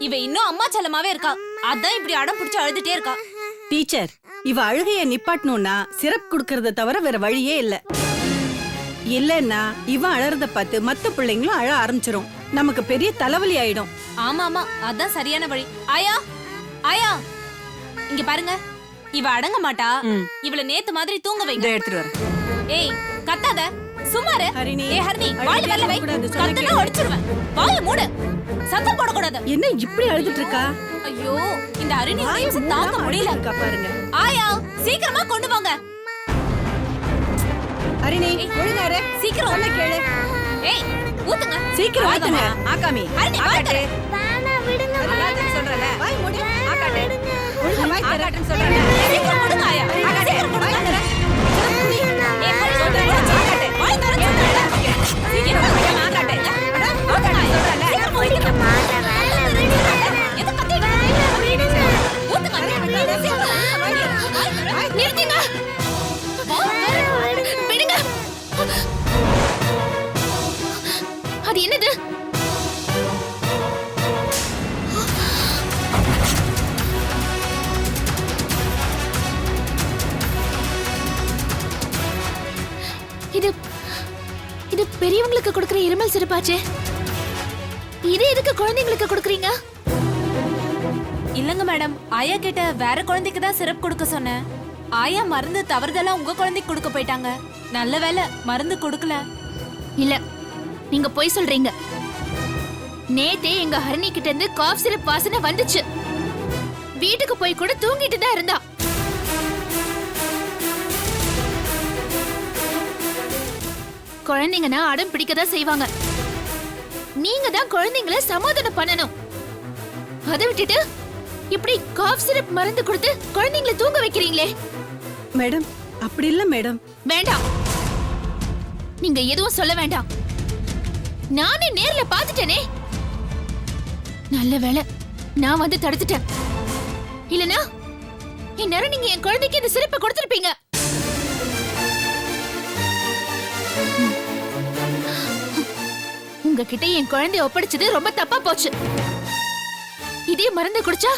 இவ இன்னும் அம்மா செல்லமாவே இருக்கா. அதான் இப்படி அடம் பிடிச்சு அழுதுட்டே இருக்கா. டீச்சர் இவ அழுகைய நிப்பாட்டணும்னா சிரப் குடுக்கறத தவிர வேற வழியே இல்ல. இல்லன்னா இவன் அழறத பார்த்து மத்த பிள்ளைங்களும் அழ ஆரம்பிச்சிரும். நமக்கு பெரிய தலைவலி ஆயிடும். ஆமா ஆமா. அதான் சரியான வழி. ஆயா ஆயா. இங்க பாருங்க. இவ அடங்க மாட்டா. இவள நேத்து மாதிரி தூங்க வைங்க. எடுத்துட்டு வரேன். ஏய் கத்தாத. சும்மாரு ஹரிணி, ஏய் ஹரிணி வாய் வரல வை. கத்தனா. ஒடிச்சிருவேன். என்ன இப்படி அழுதுட்டு இருக்கா ஐயோ இந்த அருணி வயசு தாங்க முடியல. இருக்கா பாருங்க. ஆயா சீக்கிரமா கொண்டு வாங்க. ஹரிணி ஒழுங்கா இரு. சீக்கிரம். சொன்னா கேளு. ஏய் ஊத்துங்க. சீக்கிரம் ஊத்துங்க. ஆகாமி ஹரிணி வாய் தர சொல்றல வாய் மூடு. ஆகாட்டு ஒழுங்கா வாய் தர சொல்றல சீக்கிரம் நிறுத்துங்க. விடுங்க. அது என்னது? இது இது பெரியவங்களுக்கு கொடுக்கிற இருமல் சிறப்பாச்சே. இது எதுக்கு குழந்தைங்களுக்கு கொடுக்குறீங்க? இல்லங்க மேடம் ஆயா கிட்ட வேற குழந்தைக்கு தான் சிரப் கொடுக்க சொன்னேன். ஆயா மருந்து தவறுதலா உங்க குழந்தைக்கு கொடுக்க போயிட்டாங்க. நல்ல வேளை மருந்து கொடுக்கல. இல்ல நீங்க பொய் சொல்றீங்க. நேத்தே எங்க ஹரிணி கிட்ட இருந்து காஃப் சிரப் வாசனை வந்துச்சு. வீட்டுக்கு போய் கூட தூங்கிட்டு தான் இருந்தா. குழந்தைங்கன்னா அடம் பிடிக்க தான் செய்வாங்க. நீங்க தான் குழந்தைங்கள சமாதானம் பண்ணணும். அதை விட்டுட்டு இப்படி காஃப் சிரப் மருந்து கொடுத்து குழந்தைங்கள தூங்க வைக்கிறீங்களே. மேடம் அப்படி இல்ல மேடம். வேண்டாம். நீங்க எதுவும் சொல்ல வேண்டாம். நானே நேர்ல பாத்துட்டேனே நல்ல வேலை நான் வந்து தடுத்துட்டேன். இல்லனா இந்நேரம் நீங்க என் குழந்தைக்கு இந்த சிறப்பை கொடுத்திருப்பீங்க. உங்ககிட்ட என் குழந்தைய ஒப்படைச்சது ரொம்ப தப்பா போச்சு. இதே மருந்து குடிச்சா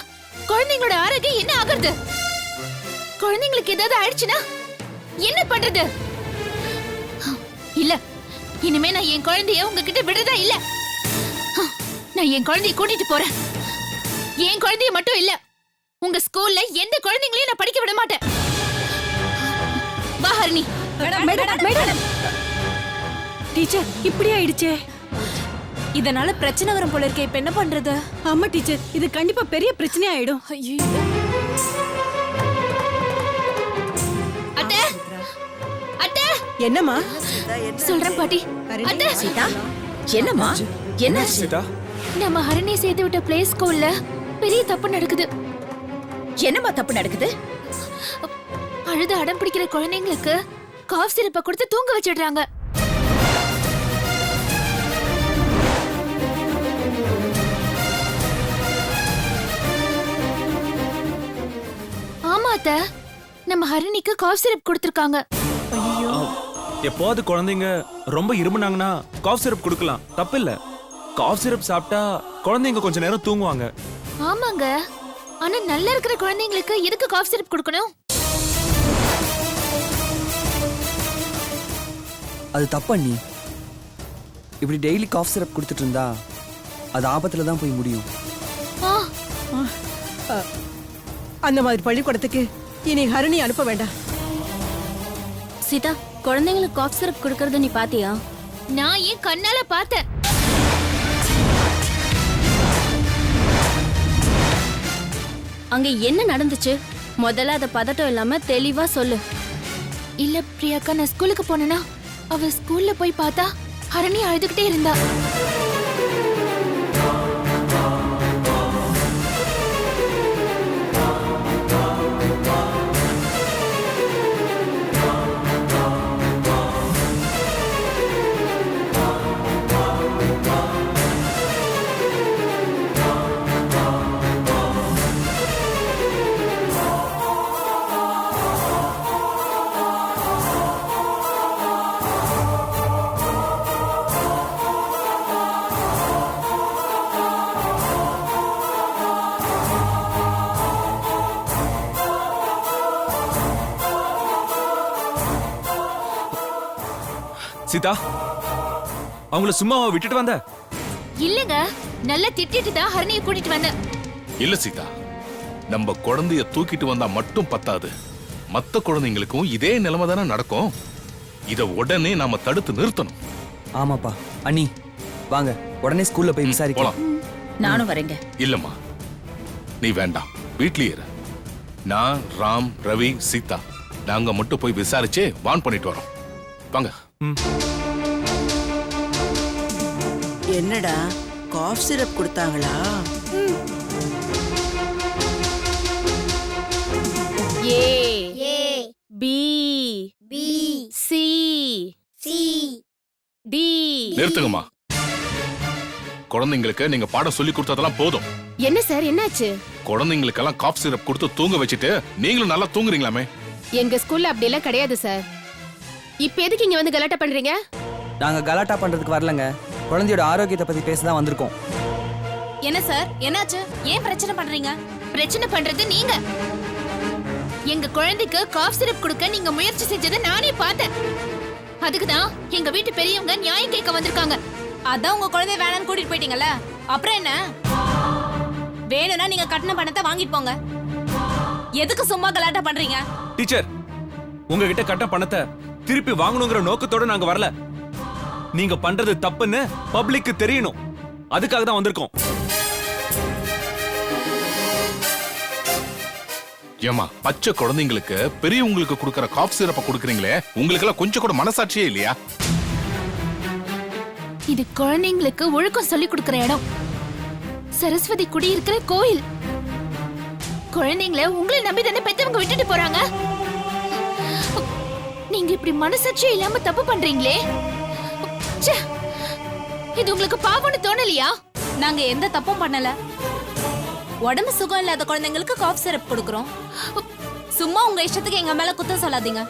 குழந்தைங்களோட ஆரோக்கியம் என்ன ஆகுறது? குழந்தைங்களுக்கு ஏதாவது ஆயிடுச்சுன்னா என்ன பண்றது? இல்ல இனிமே நான் என் குழந்தைய உங்ககிட்ட விடுறதா இல்ல. நான் என் குழந்தைய கூட்டிட்டு போறேன். என் குழந்தைய மட்டும் இல்ல உங்க ஸ்கூல்ல எந்த குழந்தைங்களையும் நான் படிக்க விட மாட்டேன். வா Harini. Madam madam madam teacher இப்படி ஆயிடுச்சே. இதனால பிரச்சனை வரும் போல இருக்கே இப்ப என்ன பண்றது? ஆமா டீச்சர் இது கண்டிப்பா பெரிய பிரச்சனை ஆயிடும் ஐயோ என்னம்மா? சொல்றேன் பாட்டி. அத்தை. சீதா? என்னம்மா? என்ன? சீதா? நம்ம ஹரணி சேர்த்து விட்ட பிளே ஸ்கூல்ல பெரிய தப்பு நடக்குது. என்னம்மா தப்பு நடக்குது? அழுது அடம் பிடிக்கிற குழந்தைங்களுக்கு காஃப் சிரப்பை கொடுத்து தூங்க வச்சிடுறாங்க. ஆமா அத்தை. நம்ம ஹரிணிக்கு காஃப் சிரப் கொடுத்திருக்காங்க. எப்போது குழந்தைங்க ரொம்ப இருமுனாங்கன்னா காஃப் சிரப் கொடுக்கலாம். தப்பு இல்ல காஃப் சிரப் சாப்பிட்டா குழந்தைங்க கொஞ்ச நேரம் தூங்குவாங்க. ஆமாங்க. ஆனா நல்லா இருக்கிற குழந்தைங்களுக்கு எதுக்கு காஃப் சிரப் கொடுக்கணும்? அது தப்பா நீ. இப்படி டெய்லி காஃப் சிரப் கொடுத்துட்டு இருந்தா அது ஆபத்துல தான் போய் முடியும். ஆ. அந்த மாதிரி பள்ளிக்கூடத்துக்கு இனி ஹரணி அனுப்ப வேண்டாம். சீதா குழந்தைங்களுக்கு காஃப் சிரப் கொடுக்கறத நீ பாத்தியா? நான் ஏன் கண்ணால பார்த்தேன்? அங்க என்ன நடந்துச்சு? முதல்ல அத பதட்டம் இல்லாம தெளிவா சொல்லு. இல்ல பிரியாக்கா நான் ஸ்கூலுக்கு போனேனா அவ ஸ்கூல்ல போய் பார்த்தா ஹரணி அழுதுகிட்டே இருந்தா. சீதா அவங்கள சும்மாவா விட்டுட்டு வந்த. இல்லங்க நல்லா திட்டிட்டு தான் ஹரணியை கூட்டிட்டு வந்தேன் இல்ல சீதா நம்ம குழந்தைய தூக்கிட்டு வந்தா மட்டும் பத்தாது. மத்த குழந்தைங்களுக்கும் இதே நிலைமை தானே நடக்கும். இத உடனே நாம தடுத்து நிறுத்தணும். ஆமாப்பா. அண்ணி வாங்க. உடனே ஸ்கூல்ல போய் விசாரிக்கலாம். நானும் வரேங்க. இல்லம்மா நீ வேண்டாம். வீட்லயே இரு. நான் ராம் ரவி சீதா நாங்க மட்டும் போய் விசாரிச்சு வான் பண்ணிட்டு வரோம். வாங்க. என்னடா காஃப் சிரப் கொடுத்தாங்களா? A. B. B. C. C. D. நிறுத்துங்கம்மா. குழந்தைங்களுக்கு நீங்க பாடம் சொல்லி கொடுத்ததெல்லாம் போதும். என்ன சார் என்னாச்சு? குழந்தைங்களுக்கெல்லாம் காப் சிரப் கொடுத்து தூங்க வச்சுட்டு நீங்களும் நல்லா தூங்குறீங்களாமே? எங்க ஸ்கூல்ல அப்படி எல்லாம் கிடையாது சார். இப்ப எதுக்கு இங்க வந்து கலாட்டா பண்றீங்க? நாங்க கலாட்டா பண்றதுக்கு வரலங்க. குழந்தையோட ஆரோக்கியத்தை பத்தி பேச தான் வந்திருக்கோம். என்ன சார்? என்னாச்சு? ஏன் பிரச்சனை பண்றீங்க? பிரச்சனை பண்றது நீங்க. எங்க குழந்தைக்கு காஃப் சிரப் கொடுக்க நீங்க முயற்சி செஞ்சதை நானே பார்த்தேன். அதுக்கு தான் எங்க வீட்டு பெரியவங்க நியாயம் கேட்க வந்திருக்காங்க. அதான் உங்க குழந்தைய வேணாம்னு கூட்டிட்டு போயிட்டீங்கல்ல? அப்புறம் என்ன? வேணும்னா நீங்க கட்டின பணத்தை வாங்கிட்டு போங்க. எதுக்கு சும்மா கலாட்டா பண்றீங்க? டீச்சர் உங்ககிட்ட கட்ட பணத்தை திருப்பி வாங்கணுங்கிற நோக்கத்தோட நாங்க வரல. நீங்க பண்றது தப்புன்னு பப்ளிக்கு தெரியணும். அதுக்காக தான் வந்திருக்கோம். ஏமா பச்சை குழந்தைங்களுக்கு பெரியவங்களுக்கு கொடுக்கற காப் சிரப்ப கொடுக்குறீங்களே உங்களுக்கு எல்லாம் கொஞ்சம் கூட மனசாட்சியே இல்லையா? இது குழந்தைங்களுக்கு ஒழுக்கம் சொல்லி கொடுக்கிற இடம். சரஸ்வதி குடி இருக்கிற கோயில். குழந்தைங்கள உங்களை நம்பி தானே பெத்தவங்க விட்டுட்டு போறாங்க? நீங்க இப்படி மனசாட்சியே இல்லாம தப்பு பண்றீங்களே? ச்சே! இது உங்களுக்கு பாவம்னு தோணலையா? நாங்க எந்த தப்பும் பண்ணல. உடம்பு சுகம் இல்லாத குழந்தைங்களுக்கு காஃப் சிரப் கொடுக்கறோம். சும்மா உங்க இஷ்டத்துக்கு எங்க மேல குத்தம் சொல்லாதீங்க.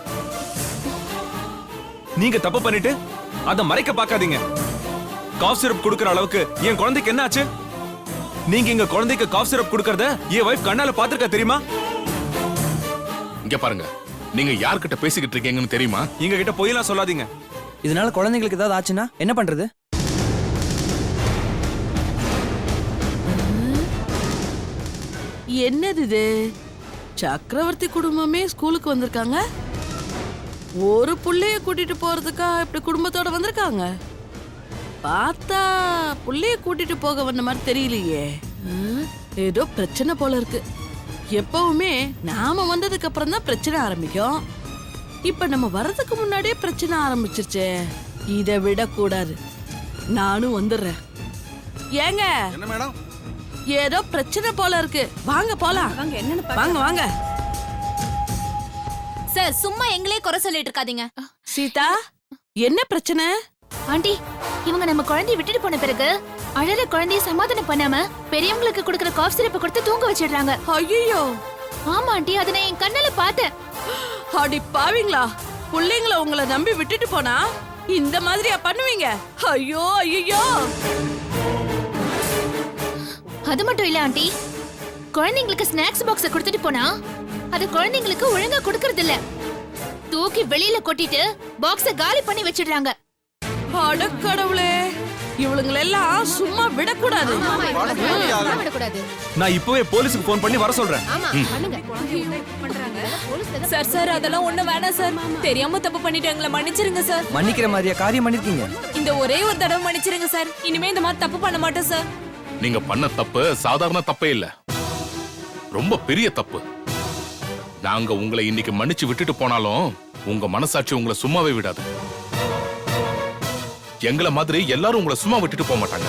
நீங்க தப்பு பண்ணிட்டு அதை மறைக்க பார்க்காதீங்க. காஃப் சிரப் கொடுக்கற அளவுக்கு என் குழந்தைக்கு என்ன ஆச்சு நீங்க எங்க குழந்தைக்கு காஃப் சிரப் கொடுக்கறத என் வைஃப் கண்ணால பாத்துருக்கா தெரியுமா? இங்க பாருங்க. நீங்க யார்கிட்ட பேசிக்கிட்டு இருக்கீங்கன்னு தெரியுமா? எங்க கிட்ட பொய்யெல்லாம் சொல்லாதீங்க. இதனால குழந்தைங்களுக்கு ஏதாவது ஆச்சுன்னா என்ன பண்றது? என்னது இது? சக்கரவர்த்தி குடும்பமே ஸ்கூலுக்கு வந்திருக்காங்க? ஒரு புள்ளைய கூட்டிட்டு போறதுக்கா இப்படி குடும்பத்தோட வந்திருக்காங்க? பார்த்தா புள்ளைய கூட்டிட்டு போக வந்த மாதிரி தெரியலையே. ஏதோ பிரச்சனை போல இருக்கு. எப்பவுமே நாம வந்ததுக்கு அப்புறம் தான் பிரச்சனை ஆரம்பிக்கும். இப்ப நம்ம வர்றதுக்கு முன்னாடியே பிரச்சனை ஆரம்பிச்சிருச்சே. இதை விடக்கூடாது. நானும் வந்துடுறேன். ஏங்க? என்ன மேடம்? ஏதோ பிரச்சனை போல இருக்கு. வாங்க போலாம். வாங்க என்னன்னு வாங்க வாங்க. சார் சும்மா எங்களே குறை சொல்லிட்டு இருக்காதீங்க. சீதா என்ன பிரச்சனை? ஆண்டி இவங்க நம்ம குழந்தைய விட்டுட்டு போன பிறகு அழற குழந்தைய சமாதானம் பண்ணாம பெரியவங்களுக்கு கொடுக்கிற காஃப் சிரப்பை கொடுத்து தூங்க வச்சிடுறாங்க. ஐயோ ஆமா ஆண்டி அதை நான் என் கண்ணால பார்த்தேன். அடி பாவீங்களா. பிள்ளைங்கள உங்களை நம்பி விட்டுட்டு போனா இந்த மாதிரியா பண்ணுவீங்க? ஐயோ ஐயோ அது மட்டும் இல்ல ஆண்டி. குழந்தைங்களுக்கு ஸ்நாக்ஸ் பாக்ஸ கொடுத்துட்டு போனா அது குழந்தைங்களுக்கு ஒழுங்கா கொடுக்கறது இல்ல தூக்கி வெளியில கொட்டிட்டு பாக்ஸ காலி பண்ணி வச்சிடுறாங்க. அட கடவுளே. இவளுங்களெல்லாம் சும்மா விடக்கூடாது. நான் இப்பவே போலீஸுக்கு ஃபோன் பண்ணி வர சொல்றேன். சார் சார் அதெல்லாம் ஒண்ணு வேணாம் சார். தெரியாம தப்பு பண்ணிட்டு எங்களை மன்னிச்சிருங்க சார். மன்னிக்கிற மாதிரியா? காரியம் பண்ணிருக்கீங்க. இந்த ஒரே ஒரு தடவை மன்னிச்சிருங்க சார். இனிமே இந்த மாதிரி தப்பு பண்ண மாட்டோம் சார். நீங்க பண்ண தப்பு சாதாரண தப்பே இல்ல. ரொம்ப பெரிய தப்பு. நாங்க உங்களை இன்னைக்கு மன்னிச்சு விட்டுட்டு போனாலும் உங்க மனசாட்சி உங்களை சும்மாவே விடாது. எங்களை மாதிரி எல்லாரும் உங்களை சும்மா விட்டுட்டு போக மாட்டாங்க.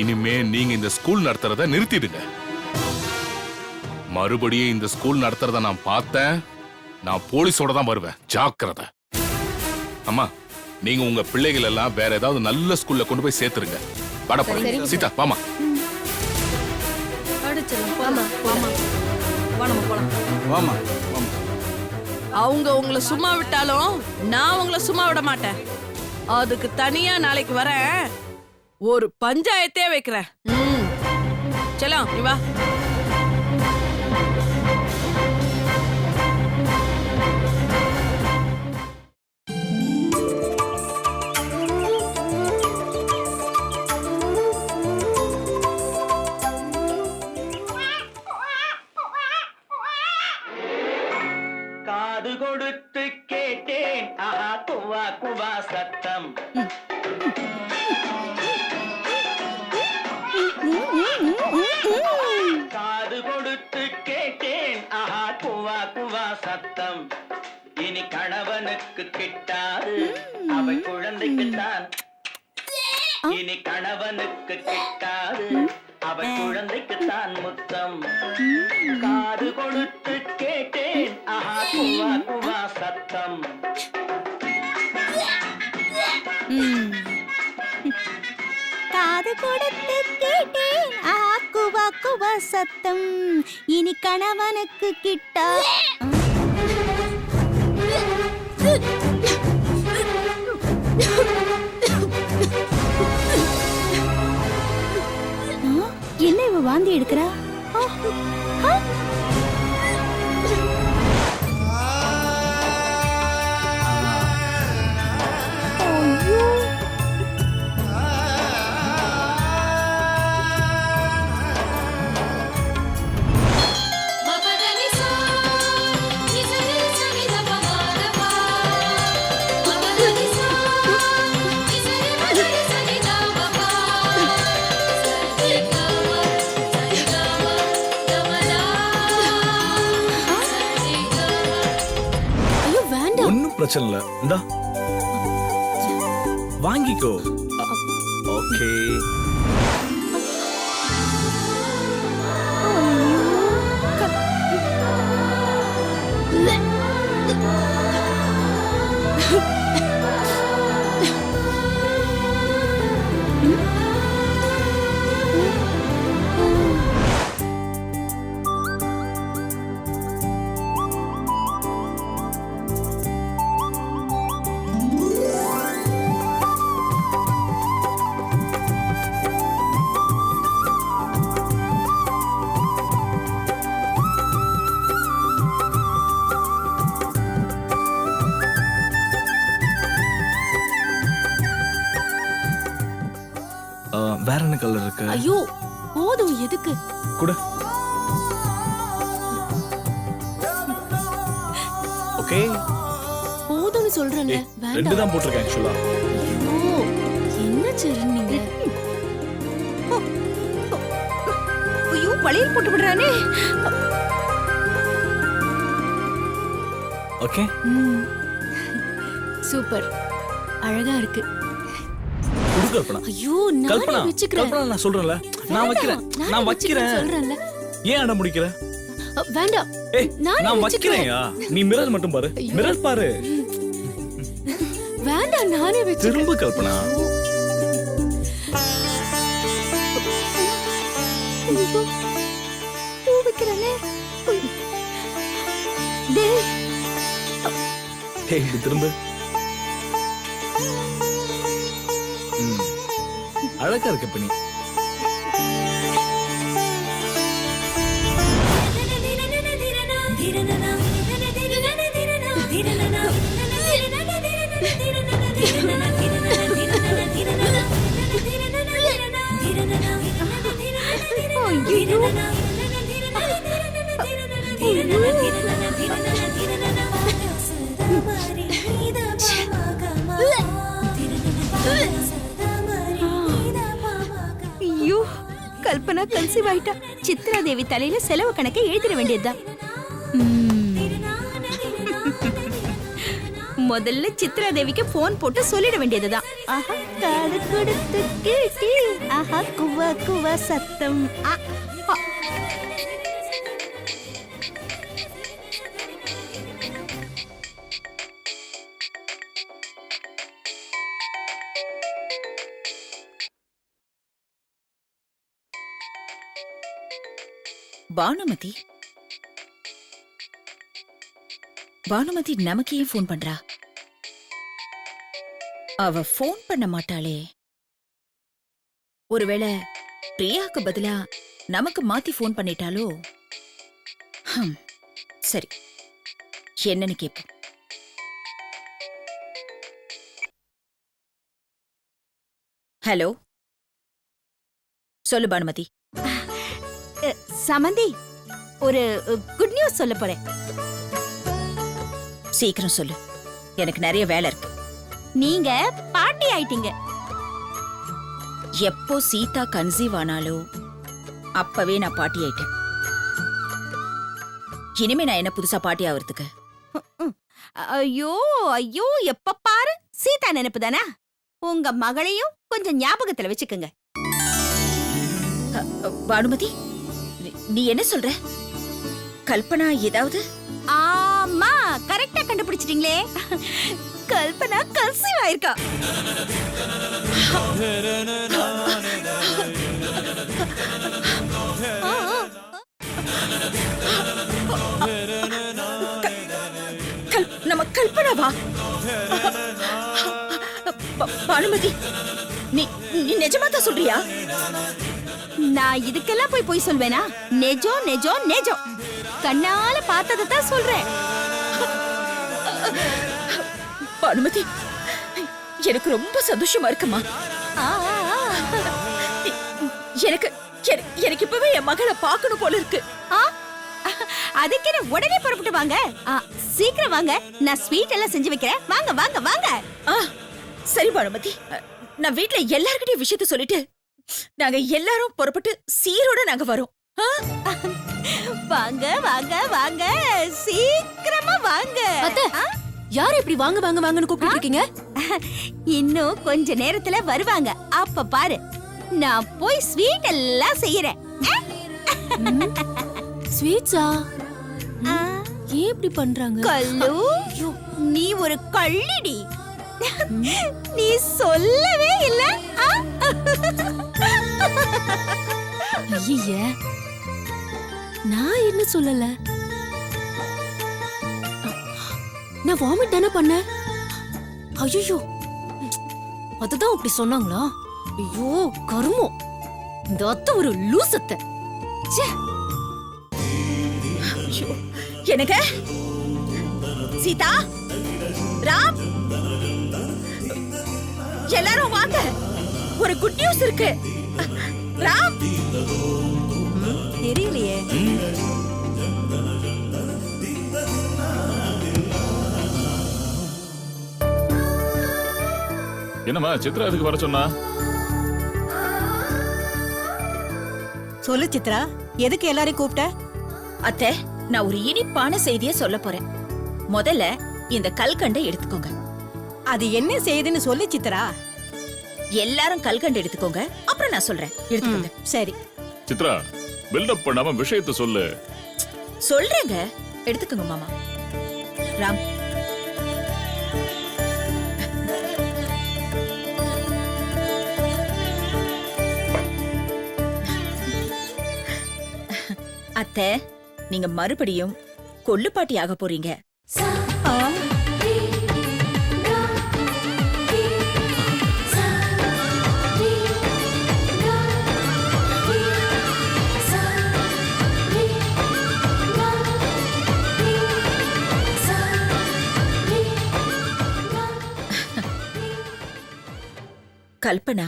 இனிமே நீங்க இந்த ஸ்கூல் நடத்துறத நிறுத்திடுங்க. மறுபடியும் இந்த ஸ்கூல் நடத்துறத நான் பார்த்தேன். நான் போலீஸோட தான் வருவேன். ஜாக்கிரதை. அம்மா நீங்க உங்க பிள்ளைகள் எல்லாம் வேற ஏதாவது நல்ல ஸ்கூல்ல கொண்டு போய் சேர்த்துருங்க. வாடா போலாம். சீதா வாமா வாமா அவங்க உங்களை சும்மா விட்டாலும் நான் உங்களை சும்மா விட மாட்டேன். அதுக்கு தனியா நாளைக்கு வரேன் ஒரு பஞ்சாயத்தே வைக்கிறேன் ம். செல்லம் நீ வா கணவனுக்கு கிட்டாது அவை குழந்தைக்குத்தான் முத்தம். காது கொடுத்து கேட்டேன் ஆஹா குவா குவா சத்தம். காது கொடுத்து கேட்டேன் ஆக்கு வாக்கு சத்தம். இனி கணவனுக்கு கிட்டா? ஆ, வாந்தி எடுக்கிறா? இந்தா. வாங்கிக்கோ. வேற என்ன கலர் இருக்கு. ஐயோ போதும் எதுக்கு? கூட. ஓகே. போதும்னு சொல்றேன்ல ரெண்டு தான் போட்டிருக்கேன் ஆக்சுவலா. என்ன சரண் நீங்க? ஐயோ வளையல் போட்டு விடுறானே. ஓகே. சூப்பர். அழகா இருக்கு. கல்பனா. ஐயோ கல்பனா கல்பனா நான் சொல்றேன்ல. நான் வைக்கிறேன். நானே வைக்கிறேன். சொல்றேன்ல. ஏன் அடம் முடிக்கிற வேண்டாம். நானே. வைக்கிறேன்யா. நீ மிரர் மட்டும் பாரு. மிரர் பாரு. வேண்டாம் நானே வச்சுக்கிறேன். திரும்ப கல்பனா. திரும்ப. அழகா இருக்க பண்ணி. நீ கல்பனா கன்சீவ் ஆயிட்டா. சித்ரா தேவி தலையில செலவு கணக்கை எழுதிட வேண்டியதுதான். முதல்ல சித்ரா தேவிக்கு போன் போட்டு சொல்லிட வேண்டியதுதான். ஆஹா காது கொடுத்து கேட்டி. ஆஹா குவா குவா சத்தம். ஆ, பானுமதி. பானுமதி நமக்கு ஏன் ஃபோன் பண்றா? அவ ஃபோன் பண்ண மாட்டாளே. ஒருவேளை பிரியாக்கு பதிலா நமக்கு மாத்தி ஃபோன் பண்ணிட்டாலோ ஹம், சரி. என்னன்னு கேப்போம். ஹலோ? சொல்லு பானுமதி. சமந்தி ஒரு குட் நியூஸ் சொல்ல போறேன். சீக்கிரம் சொல்லு. எனக்கு நிறைய வேலை இருக்கு. நீங்க பாட்டி ஆயிட்டீங்க. எப்போ சீதா கன்சீவ் ஆனாலோ அப்பவே நான் பாட்டி ஆயிட்டேன். இனிமே நான் என்ன புதுசா பாட்டி ஆவறதுக்கு? ஐயோ ஐயோ எப்ப பாரு சீதா நினைப்பு தானே? உங்க மகளையும் கொஞ்சம் ஞாபகத்துல வச்சுக்கோங்க. பானுமதி? நீ- என்ன சொல்ற கல்பனா ஏதாவது ஆமா கரெக்டா கண்டுபிடிச்சிட்டீங்களே கல்பனா கன்சீவ் ஆயிருக்கா நம்ம கல்பனாவா பானுமதி நீ நீ நிஜமா தான் சொல்றியா நான் இதுக்கெல்லாம் போய் போய் சொல்வேனா? நெஜம் நெஜம் நெஜம் கண்ணால பார்த்ததை தான் சொல்றேன். பானுமதி எனக்கு ரொம்ப சந்தோஷமா இருக்குமா. எனக்கு எனக்கு- இப்பவே என் மகளை பார்க்கணும் போல இருக்கு. ஆ? அதுக்கு உடனே புறப்பட்டு வாங்க. சீக்கிரம் வாங்க. நான் ஸ்வீட் எல்லாம் செஞ்சு வைக்கிறேன். வாங்க வாங்க வாங்க. சரி பானுமதி. நான் வீட்ல எல்லார்கிட்டயும் விஷயத்த சொல்லிட்டு நாங்க எல்லாரும் புறப்பட்டு சீரோட நாங்க வரோம்? வாங்க வாங்க வாங்க. சீக்கிரமா வாங்க? யார் இப்படி வாங்க வாங்க வாங்கன்னு கூப்பிட்டு இருக்கீங்க? இன்னும் கொஞ்ச நேரத்துல வருவாங்க. அப்ப பாரு நான் போய் ஸ்வீட் எல்லாம் செய்யறேன். ஸ்வீட்ஸா? ஆ, ஏன் இப்படி பண்றாங்க? கல்லு நீ ஒரு கள்ளிடி. நீ சொல்லவே இல்ல? ஐய நான் என்ன சொல்லல? நான் வாமிட் தானே பண்ணேன்? ஐயோ அதுதான் அப்படி சொன்னாங்களா? ஐயோ கருமம் இந்த அத்தை ஒரு ஐயோ, எனக்கு? சீதா? ராம்? எல்லாரும் வாங்க. ஒரு குட் நியூஸ் இருக்கு. ராம். தெரியலையே. என்னம்மா சித்ரா எதுக்கு வர சொன்னா? சொல்லு சித்ரா எதுக்கு எல்லாரையும் கூப்பிட்ட? அத்தை நான் ஒரு இனிப்பான செய்திய சொல்ல போறேன். முதல்ல இந்த கல்கண்டை எடுத்துக்கோங்க. அது என்ன செய்யுதுன்னு சொல்லு சித்ரா. எல்லாரும் கல்கண்டு எடுத்துக்கோங்க. அப்புறம் நான் சொல்றேன். எடுத்துக்கோங்க. சரி. சித்ரா பில்டப் பண்ணாம விஷயத்த சொல்லு. சொல்றேங்க. எடுத்துக்கோங்க மாமா. ராம். அத்தை நீங்க மறுபடியும் கொள்ளுப்பாட்டி ஆக போறீங்க. கல்பனா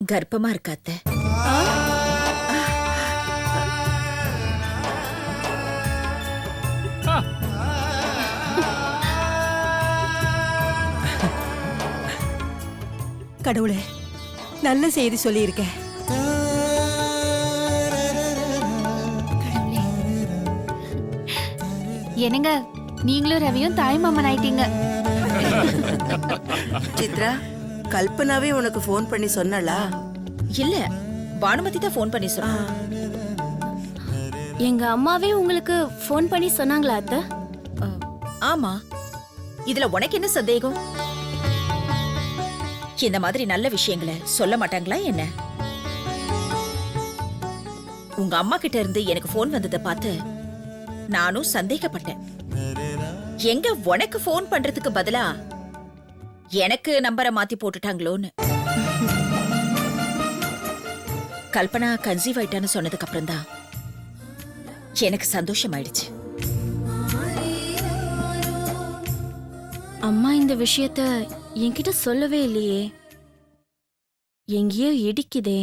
கர்ப்பமா இருக்கா அத்தை கடவுளே நல்ல செய்தி சொல்லியிருக்கேன். என்னங்க நீங்களும் ரவியும் தாய்மாமன் ஆயிட்டீங்க சித்ரா கல்பனாவே உனக்கு ஃபோன் பண்ணி சொன்னாளா இல்ல பானுமதி தான் ஃபோன் பண்ணி சொன்னா. எங்க அம்மாவே உங்களுக்கு ஃபோன் பண்ணி சொன்னாங்களா அத்தை? ஆமா. இதுல உனக்கு என்ன சந்தேகம்? இந்த மாதிரி நல்ல விஷயங்களை சொல்ல மாட்டாங்களா என்ன? உங்க அம்மா கிட்ட இருந்து எனக்கு ஃபோன் வந்ததை பார்த்து நானும் சந்தேகப்பட்டேன். எங்க உனக்கு ஃபோன் பண்றதுக்கு பதிலா எனக்கு நம்பரை மாத்தி போட்டுட்டாங்களோன்னு. கல்பனா கன்சீவ் ஆயிட்டான்னு சொன்னதுக்கு அப்புறம் தான் எனக்கு சந்தோஷமாயிடுச்சு. அம்மா இந்த விஷயத்த என்கிட்ட சொல்லவே இல்லையே. எங்கேயோ இடிக்குதே.